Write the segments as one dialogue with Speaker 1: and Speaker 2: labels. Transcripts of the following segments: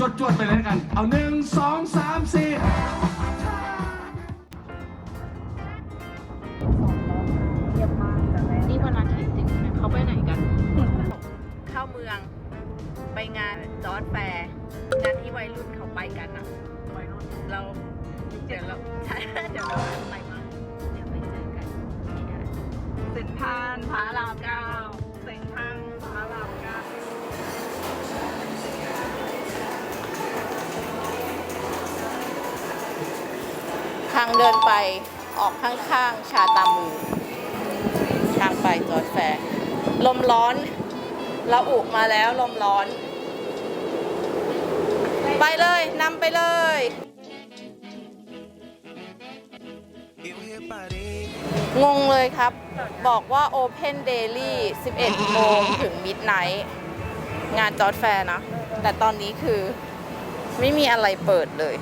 Speaker 1: จดจดๆไปเลยแล้วกัน เอาหนึ่งสองสามสี่
Speaker 2: นี่วันอาทิตย์จริงๆนะเขาไปไหนกัน เข้าเมือง ไปงานจอร์ดแฟร์งานที่วัยรุ่นเขาไปกันอะวัยรุ่นเราเดี๋ยวเราใช่เดี๋ยวเราไปมาเดี๋ยวไปเจอกันที่นั่นเซ็นทรัลพระรามเก้าางเดินไปออกข้างๆ ชาตามูทางไปจอดแฟร์ลมร้อนเราอุมาแล้วลมร้อน ไปเลยนำไปเลยงงเลยครับ บอกว่า Open Daily 11 โมงถึง Midnight งานจอดแฟร์นะ แต่ตอนนี้คือไม่มีอะไรเปิดเลย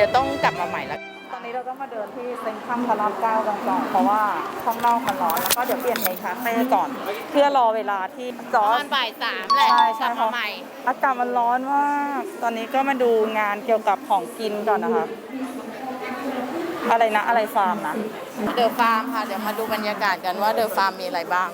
Speaker 2: ดี๋ยวต้องกลับมาใหม่แล้ว
Speaker 3: ตอนนี้เราก็มาเดินที่เซ็นทรัลพระรามเก้ากันก่อนเพราะว่าข้างนอกมันร้อนแล้วก็เดี๋ยวเปลี่ยนในคาเฟ่ก่อน เพื่อรอเวลาที่จอ
Speaker 2: ต
Speaker 3: ร์
Speaker 2: อนบ่ายสามแหละ
Speaker 3: ใช่ใช่
Speaker 2: กลับ
Speaker 3: ครั
Speaker 2: มา
Speaker 3: บ
Speaker 2: ใหม่
Speaker 3: อากาศมันร้อนมากตอนนี้ก็มาดูงานเกี่ยวกับของกินก่อนนะคะ อะไรนะอะไรฟาร์มนะ
Speaker 2: เดอะฟาร์มค่ะ เดี๋ยวมาดูบรรยากาศกันว่าเดอะฟาร์มมีอะไรบ้าง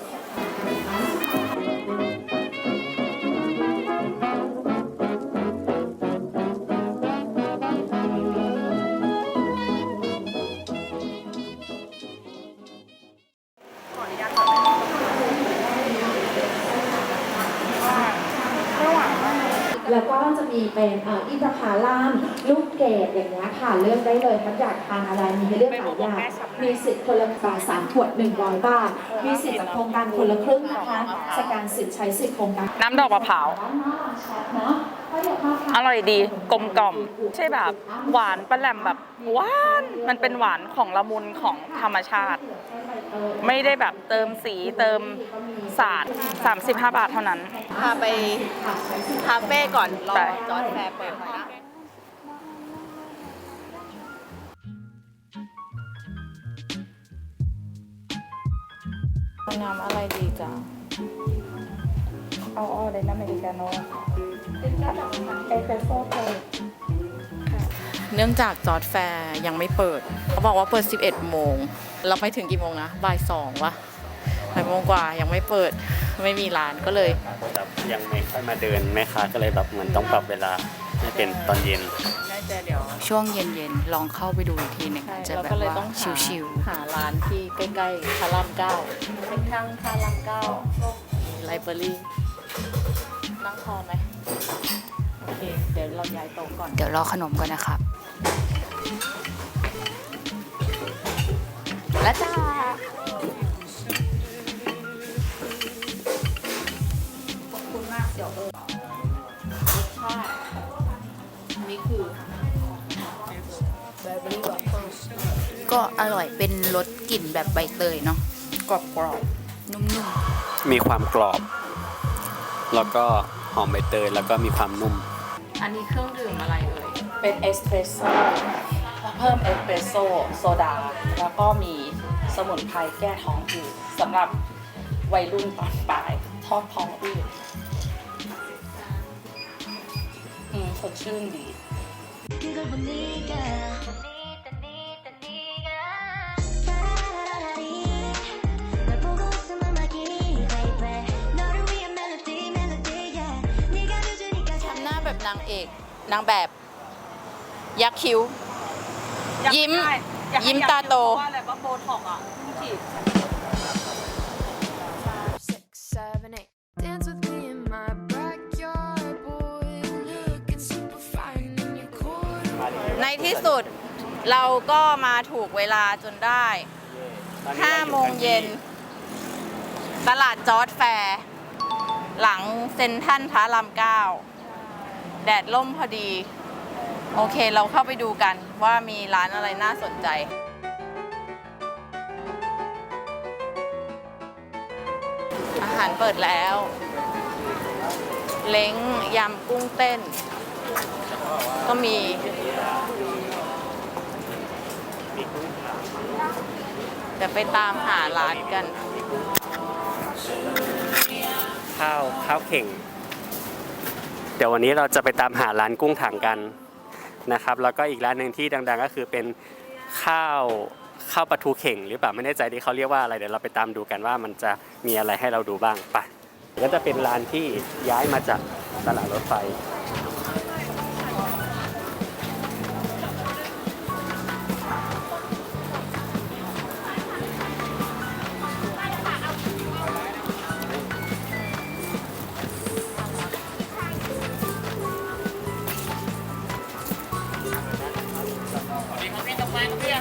Speaker 4: แล้วก็จะมีเป็นเอ่ออินทผลัมลูกเกดอย่างเงี้ยค่ะเลือกได้เลยครับอยากทานอะไรมีให้เลือกหลายอย่างมีสิทธิ์คนละบาทสามขวด100บาท มีสิทธิ์จากโครงการคนละครึ่งนะคะสแกนสิทธิ์ใช้สิทธิ์โครงการ
Speaker 3: น้ำดอกมะพร้าว
Speaker 4: ด้านหน้าแชทเนาะก็เดี๋ยวเข้าทาง
Speaker 3: อร่อยดีกลมกล่อมใช่แบบหวานปลาแหลมแบบหวาน มันเป็นหวานของละมุนของธรรมชาติ ไม่ได้แบบเติมสีเติมสาร35 บาทเท่านั้น
Speaker 2: พาไปคาเฟ่ก่อน รอ
Speaker 3: ไป
Speaker 2: จอร์ดแฟร์เปิดนะ
Speaker 3: น้ำอะไรดีจ้ะเอาออเดนอเมริกาโน่เอสเปรสโซ่เลย
Speaker 2: เนื่องจากจอร์ดแฟร์ยังไม่เปิด เขาบอกว่าเปิด 11 โมง เราไปถึงกี่โมงนะบ่ายสองวะบ่ายโมงกว่ายังไม่เปิดไม่มีร้านก็เลย
Speaker 5: แบบยังไม่ค่อยมาเดินแม่ค้าก็เลยแบบเหมือนต้องปรับเวลาให้เป็นตอนเย็น
Speaker 2: น่าจะเดี๋ยวช่วงเย็นๆลองเข้าไปดูอีกทีหนึ่ง
Speaker 3: ใช่
Speaker 2: จะ
Speaker 3: เรา
Speaker 2: แบบ
Speaker 3: ก็เลย
Speaker 2: ว่า
Speaker 3: ต้องหา
Speaker 2: ชิว
Speaker 3: หาร้านที่ใกล้ๆพารามเก้าเส้นทางพารามเก้า
Speaker 2: ๆไลบรารี
Speaker 3: นั่งพอไหมโอเคเดี๋ยวเราย้ายโต๊ะก่อน
Speaker 2: เดี๋ยวรอขนมก่อนนะครับ และจ้า
Speaker 3: ขอบคุณมากเดี๋ยวเออ
Speaker 2: รสชาตินี่คือก็อร่อยเป็นรสกลิ่นแบบใบเตยเนาะกรอบกรอบๆนุ่ม
Speaker 5: มีความกรอบ แล้วก็หอมใบเตยแล้วก็มีความนุ่ม
Speaker 2: ๆ อันนี้เครื่องดื่มอะไรเอ่ย
Speaker 3: เป็นเอสเปรสโซ่เพิ่มเอสเปรสโซ่โซดา แล้วก็มีสมุนไพรแก้ท้องอืดสำหรับวัยรุ่นตอนปลายทอดท้องอืดอืมสดชื่นดี
Speaker 2: ทำหน้าแบบนางเอก นางแบบ ยักษ์คิ้ว ยิ้มยิ้มตาโต
Speaker 3: เพราะว่าอะไรว่าโบท็อกอะเพิ่งฉีด
Speaker 6: six seven eight dance with me in my backyard boy looking super fine in your corner
Speaker 2: ในที่สุดเราก็มาถูกเวลาจนได้ 5 โมงเย็น ตลาดจอร์ดแฟร์ หลังเซ็นทรัลพระรามเก้า แดดล่มพอดี โอเคเราเข้าไปดูกัน ว่ามีร้านอะไรน่าสนใจ อาหารเปิดแล้ว เล้งยำกุ้งเต้น ก็มีเดี๋ยวไปตามหาร้านกัน
Speaker 5: ข้าวข้าวเข่ง เดี๋ยววันนี้เราจะไปตามหาร้านกุ้งถังกัน นะครับแล้วก็อีกร้านหนึ่งที่ดัง ๆ ก็คือเป็นข้าวข้าวปลาทูเข่ง หรือเปล่าไม่แน่ใจที่เขาเรียกว่าอะไรเดี๋ยวเราไปตามดูกันว่ามันจะมีอะไรให้เราดูบ้างไปก็จะเป็นร้านที่ย้ายมาจากตลาดรถไฟ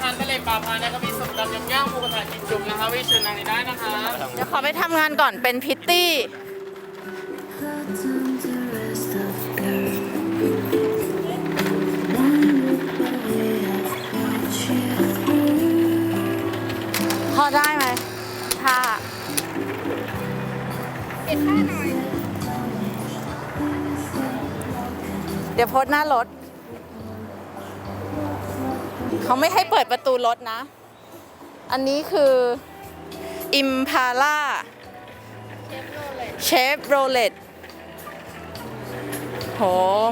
Speaker 7: คร้ครับพี่อาหารทะเลปลาพานะครับพี่สุกดำยำย่างหมูกระทะจิ้มจุ่มนะครับพี่เชิญนางนี้ได้นะครับ
Speaker 2: เดี๋ยวขอไปทำงานก่อนเป็นพิตตี้ พอได้ไหมท่าเก็บท่าหน่อย เดี๋ยวโพสต์หน้ารถ เขาไม่ให้เปิดประตูรถนะ อันนี้คืออิมพาล่าเชฟโรเลตโห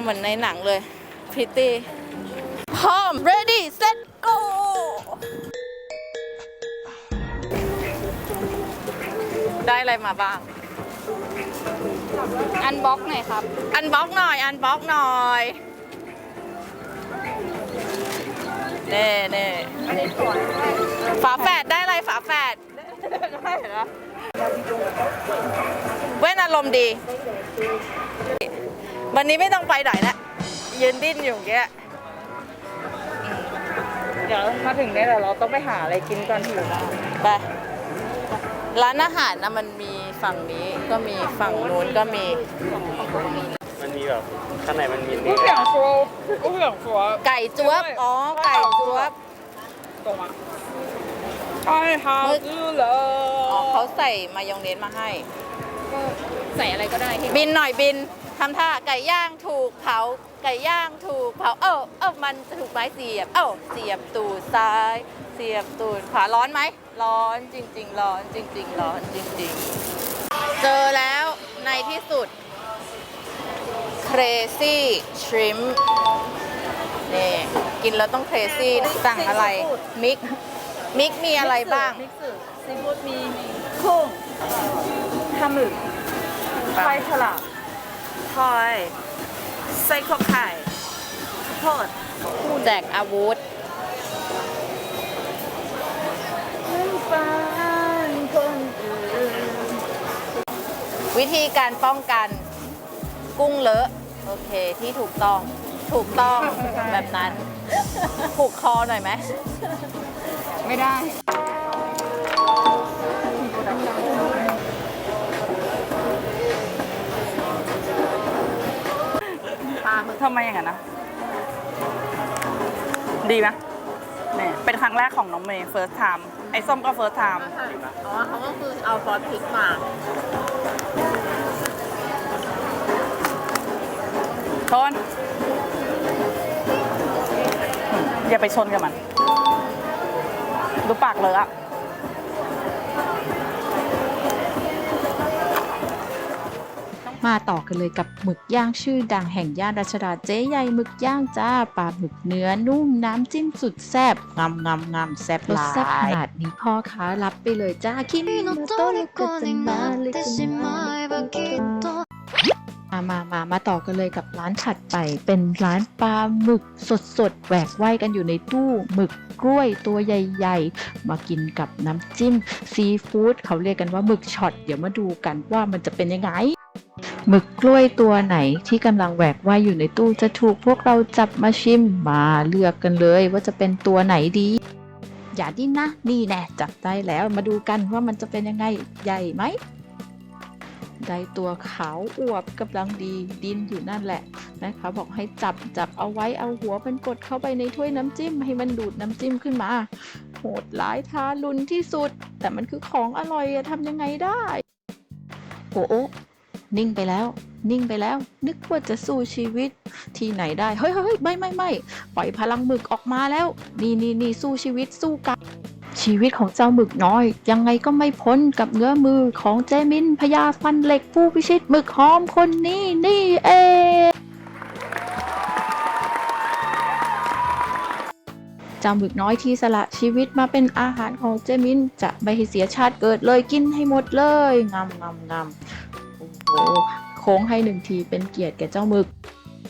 Speaker 2: เหมือนในหนังเลยพริตตี้พร้อม ready set go ได้อะไรมาบ้าง อันบ็อกหน่อยครับ อันบ็อกหน่อย อันบ็อกหน่อย เน่เน่ฝาแฝดได้อะไรฝาแฝดได้เหรอเว้นอารมณ์ดี วันนี้ไม่ต้องไปไหนแล้วยืนดิ้นอยู่อย่างเงี้ย
Speaker 3: เดี๋ยวมาถึงเนี่ยเดี๋ยวเราต้องไปหาอะไรกินก่อนหิวมาก
Speaker 2: ไปร้านอาหารนะมันมีฝั่งนี้ก็มีฝั่งนู้นก็มี
Speaker 5: มันมีแบบข้างในมันมี
Speaker 3: กู
Speaker 5: เนื้อ
Speaker 3: เสียงฟัวกูเสียงฟัว
Speaker 2: ไก่จ้วบอ๋อไก่จ้วบ
Speaker 3: ตรงมาใช่ค่ะคือเล
Speaker 2: อ๋อเขาใส่มายองเนสมาให้
Speaker 3: ใส่อะไรก็ได้ที่
Speaker 2: บินหน่อยบินทำท่าไก่ย่างถูกเผาไก่ย่างถูกเผาเอ้าเอ้ามันถูกไม้เสียบ เอ้าเสียบตูดซ้าย เสียบตูดขวาร้อนไหมร้อนจริง ๆ ร้อนจริง ๆ ร้อนจริง ๆ เจอแล้วในที่สุด crazy shrimp นี่ กินแล้วต้อง crazy สั่งอะไร มิก มิกมีอะไรบ้าง
Speaker 3: มิกซ์ซีฟู้ดมีกุ้งทาหมึกไข่ฉลามพลอยไส้ข้าวไข่ข้าวโพด
Speaker 2: แจกอาวุธวิธีการป้องกัน กุ้งเลอะ โอเคที่ถูกต้องถูกต้องแบบนั้น ผูกคอหน่อยไหม
Speaker 3: ไม่ได้ทำไมอย่างนั้นนะ ดีไหมเนี่ยเป็นครั้งแรกของน้องเมย์ first time ไอ้ส้มก็ first time
Speaker 2: อ๋อเขาก็คือเอาซอสพริกมา
Speaker 3: ชน อย่าไปชนกับมัน ดูปากเลยอะ
Speaker 4: มาต่อกันเลยกับหมึกย่างชื่อดังแห่งย่านราชดาเจ๊ใหญ่หมึกย่างจ้าปลาหมึกเนื้อนุ่มน้ำจิ้มสุดแซ่บงามงามงามแซ่บหลายขนาดนี้พ่อค้ารับไปเลยจ้าคิมิ
Speaker 6: โนโตะเลยก็จะมาเลยจะมา
Speaker 4: มามามามาต่อกันเลยกับร้านถัดไป เป็นร้านปลาหมึกสดสดๆแหวกว่ายกันอยู่ในตู้หมึกกล้วยตัวใหญ่ๆ มากินกับน้ำจิ้มซีฟู้ดเขาเรียกกันว่าหมึกช็อตเดี๋ยวมาดูกันว่ามันจะเป็นยังไงหมึกกล้วยตัวไหนที่กำลังแหวกว่ายอยู่ในตู้จะถูกพวกเราจับมาชิมมาเลือกกันเลยว่าจะเป็นตัวไหนดี อย่าดิ้นนะนี่แน่จับได้แล้วมาดูกันว่ามันจะเป็นยังไงใหญ่ไหม ได้ตัวขาวอวบกำลังดีดินอยู่นั่นแหละนะคะ บอกให้จับจับเอาไว้เอาหัวมันกดเข้าไปในถ้วยน้ำจิ้ม ให้มันดูดน้ำจิ้มขึ้นมา โหดร้ายทารุณที่สุด แต่มันคือของอร่อยอะทำยังไงได้โอ้โอ้นิ่งไปแล้ว นิ่งไปแล้ว นึกว่าจะสู้ชีวิตที่ไหนได้ เฮ้ยเฮ้ยเฮ้ยไม่ไม่ไม่ปล่อยพลังหมึกออกมาแล้ว นี่นี่นี่สู้ชีวิตสู้กัน ชีวิตของเจ้าหมึกน้อย ยังไงก็ไม่พ้นกับเงื้อมือของเจมินพญาฟันเหล็กผู้พิชิตหมึกหอมคนนี้นี่เองจ้าหมึกน้อยที่สละชีวิตมาเป็นอาหารของเจมินจะไม่ให้เสียชาติเกิดเลยกินให้หมดเลยงามงามงามโอ้โหโค้งให้หนึ่งทีเป็นเกียรติแก่เจ้าหมึก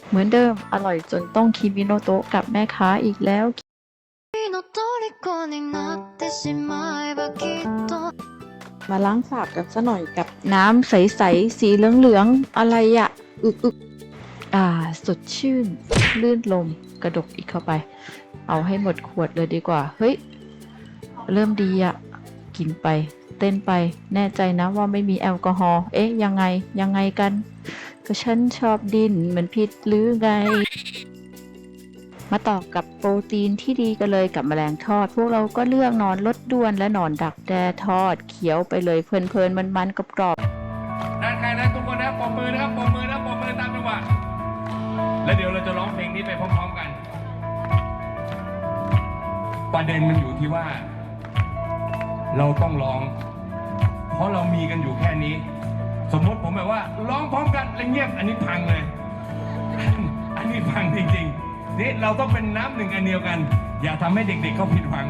Speaker 4: เหมือนเดิมอร่อยจนต้องคิมิโนโตะกับแม่ค้าอีกแล้ว
Speaker 8: 虜になってしまえばきっと
Speaker 4: มาล้างสาบกันซะหน่อยกับน้ำใส ๆ สีเหลือง ๆ อะไรอะอึกอึกอ่า สดชื่น ลื่นลม กระดกอีกเข้าไป เอาให้หมดขวดเลยดีกว่า เฮ้ย เริ่มดีอะกินไป เต้นไป แน่ใจนะว่าไม่มีแอลกอฮอล์ เอ๊ะ ยังไง ยังไงกัน ก็ฉันชอบดินเหมือนผิดหรือไง มาต่อกับโปรตีนที่ดีกันเลยกับแมลงทอด พวกเราก็เลือกนอนลดด้วนและนอนดักแด้ทอด เขียวไปเลยเพลินๆมันๆกรอบๆ
Speaker 9: ด้านใครนะทุกคนนะปมมือนะครับปมมือนะปมมือตามจังหวะแล้วเดี๋ยวเราจะร้องเพลงนี้ไปพร้อมๆกัน ประเด็นมันอยู่ที่ว่า เราต้องร้อง เพราะเรามีกันอยู่แค่นี้ สมมติผมแบบว่าร้องพร้อมกันแล้วเงียบอันนี้พังเลย อันนี้พังจริงๆ นี่เราต้องเป็นน้ำหนึ่งอันเดียวกัน อย่าทำให้เด็กๆเขาผิดหวัง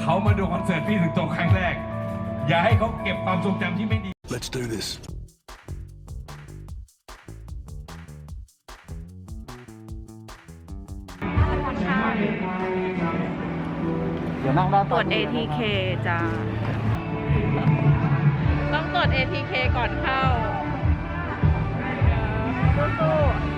Speaker 9: เขามาดูคอนเสิร์ตพี่ถึงโตครั้งแรก อย่าให้เขาเก็บความทรงจำที่ไม่ดี
Speaker 10: Let's do this.
Speaker 2: ตรวจ ATK จ้าต้องตรวจ ATK ก่อนเข้าสู้ๆ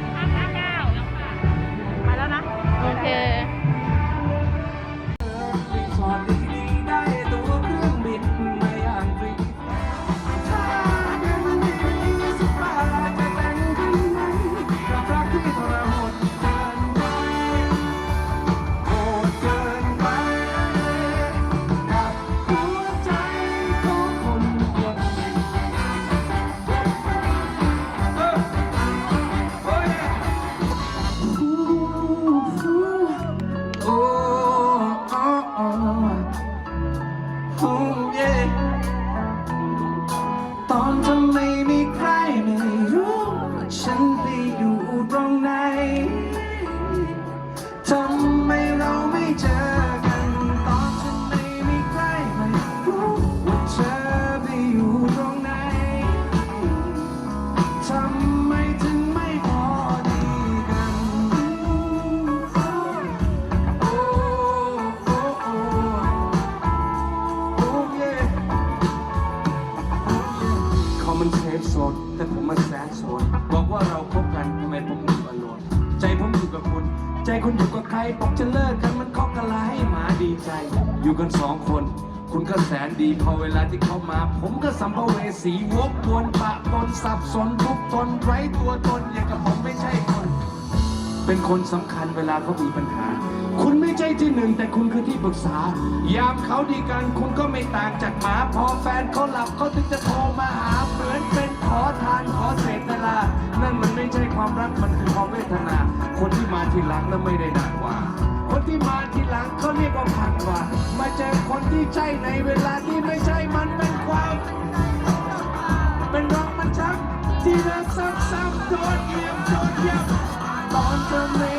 Speaker 2: มันเซ
Speaker 11: ฟโซนแต่ผมมันแซดโซนบอกว่าเราคบกันทำไมผมอยู่อโลนใจผมอยู่กับคุณ ใจคุณอยู่กับใครบอกจะเลิกกันมันเคาะกะลาให้หมาดีใจ อยู่กันสองคน คุณก็แสนดีพอเวลาที่เขามา ผมก็สัมภเวสีวกวนปะปนสับสนทุกทนไร้ตัวตนอย่างกับผมไม่ใช่คน เป็นคนสำคัญเวลาเขามีปัญหา คุณไม่ใช่ที่หนึ่งแต่คุณคือที่ปรึกษา ยามเขาดีกันคุณก็ไม่ต่างจากหมา พอแฟนเขาหลับเขาถึงจะโทรมาหาเหมือนเป็นขอทานขอเศษเวลา นั่นมันไม่ใช่ความรักมันคือความเวทนา คนที่มาทีหลังนั้นไม่ได้หนักกว่า คนที่มาทีหลังเขาเรียกว่าพันกว่า มาเจอคนที่ใช่ในเวลาที่ไม่ใช่มันเป็นความ เป็นรักมันชักที่รักซ้ำๆโดนเหยียบโดนเหยียบตอนเธอไม่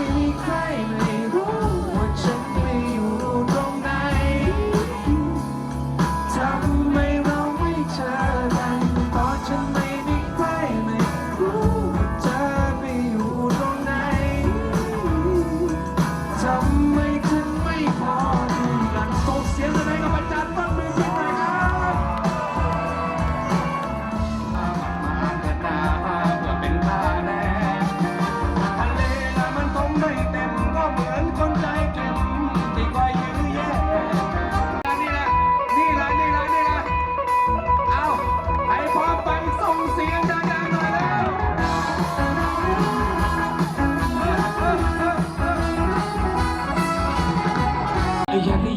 Speaker 11: อ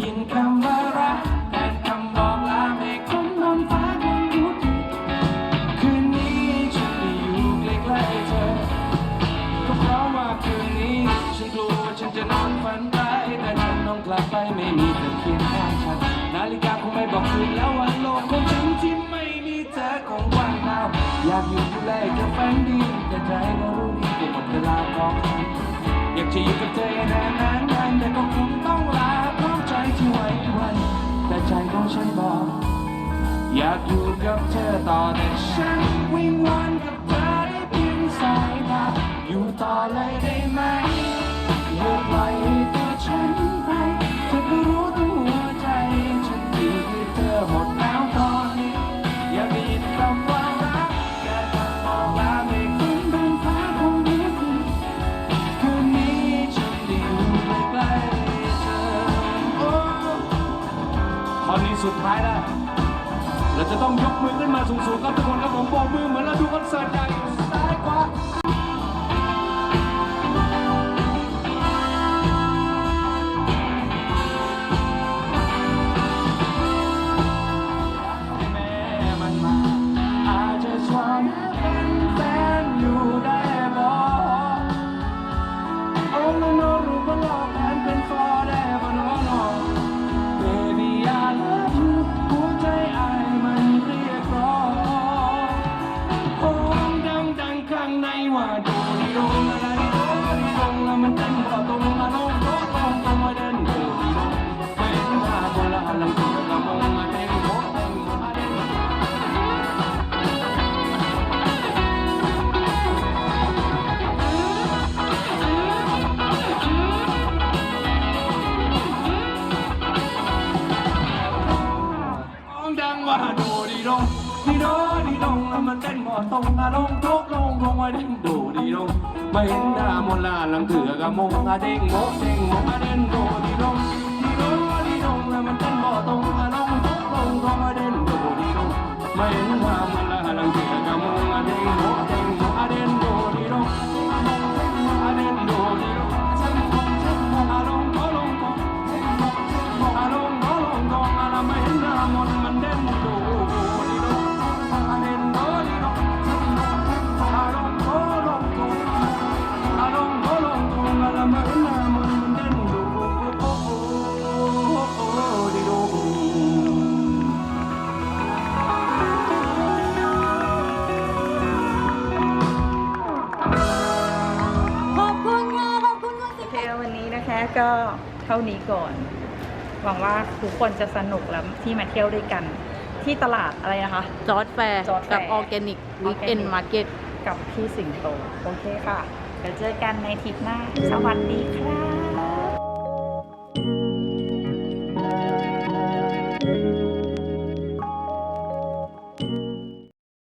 Speaker 11: บอก อยากอยู่กับเธอต่อแต่ฉันวิงวอนกับเธอได้เพียงสายตาอยู่ต่อเลยได้ไหมอย่าปล่อยให้ตัวฉัน สุดท้ายได้ เราจะต้องยกมือขึ้นมาสูงๆครับทุกคนครับผมโบกมือเหมือนเราดูคอนเสิร์ต ไม่เห็น้ามลาลังเถื่อกะมงอะเด้งโงเด้งโมกะเด้ง
Speaker 3: ท่านี้ก่อน หวังว่าทุกคนจะสนุกแล้วที่มาเที่ยวด้วยกัน ที่ตลาดอะไรนะคะ
Speaker 2: จอร์ดแฟร์
Speaker 3: George
Speaker 2: กับออร์แกนิกวิกเอนมาร์เก็ต
Speaker 3: กับพี่สิงโต โอเคค่ะ เดี๋ยวเจอกันในทริปหน้า สวัสดีค่ะ